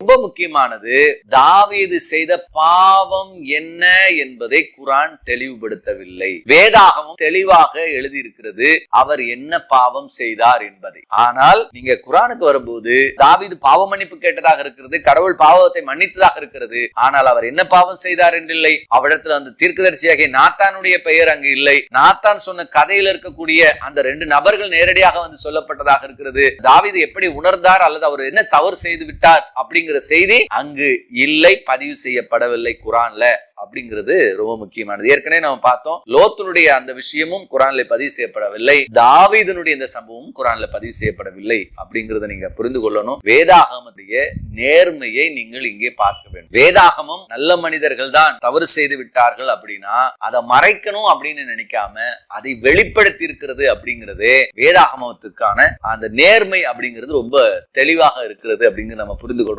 ரொம்ப முக்கியமானது தாவீது செய்த பாவம் என்ன என்பதை குரான் தெளிவுபடுத்தவில்லை. வேதாகமும் தெளிவாக எழுதியிருக்கிறது அவர் என்ன பாவம் செய்தார் என்பதை. ஆனால் நீங்க குரானுக்கு வரும்போது தாவீது பாவ மன்னிப்பு கேட்டதாக இருக்கிறது கடவுள் பாவத்தை மன்னித்ததாக இருக்கிறது ஆனால் அவர் என்ன பாவம் செய்தார் என்றில்லை. அவரிடத்துல அந்த தீர்க்கதரிசியாக நாத்தானுடைய பெயர் அங்கு இல்லை. நாத்தான் சொன்ன கதையில் இருக்கக்கூடிய அந்த ரெண்டு நபர்கள் நேரடியாக வந்து சொல்லப்பட்டதாக இருக்கிறது. தாவீது எப்படி உணர்ந்தார் அல்லது அவர் என்ன தவறு செய்து விட்டார் அப்படி அப்படிங்கிற செய்தி அங்கு இல்லை பதிவு செய்யப்படவில்லை குரான்ல அப்படிங்கிறது ரொம்ப முக்கியமானது. ஏற்கனவே நம்ம பார்த்தோம் லோத்துனுடைய அந்த விஷயமும் குரான்ல பதிவு செய்யப்படவில்லை தாவீதனுடைய இந்த சம்பவமும் குரான்ல பதிவு செய்யப்படவில்லை அப்படிங்கறத நீங்க புரிந்து கொள்ளணும். வேதாகமத்துடைய நேர்மையை நீங்கள் இங்கே பார்க்க வேண்டும். வேதாகமம் நல்ல மனிதர்கள் தான் தவறு செய்து விட்டார்கள் அப்படின்னா அதை மறைக்கணும் அப்படின்னு நினைக்காம அதை வெளிப்படுத்தி இருக்கிறது அப்படிங்கிறது வேதாகமத்துக்கான அந்த நேர்மை அப்படிங்கிறது ரொம்ப தெளிவாக இருக்கிறது அப்படிங்கிறது நம்ம புரிந்து கொள்றோம்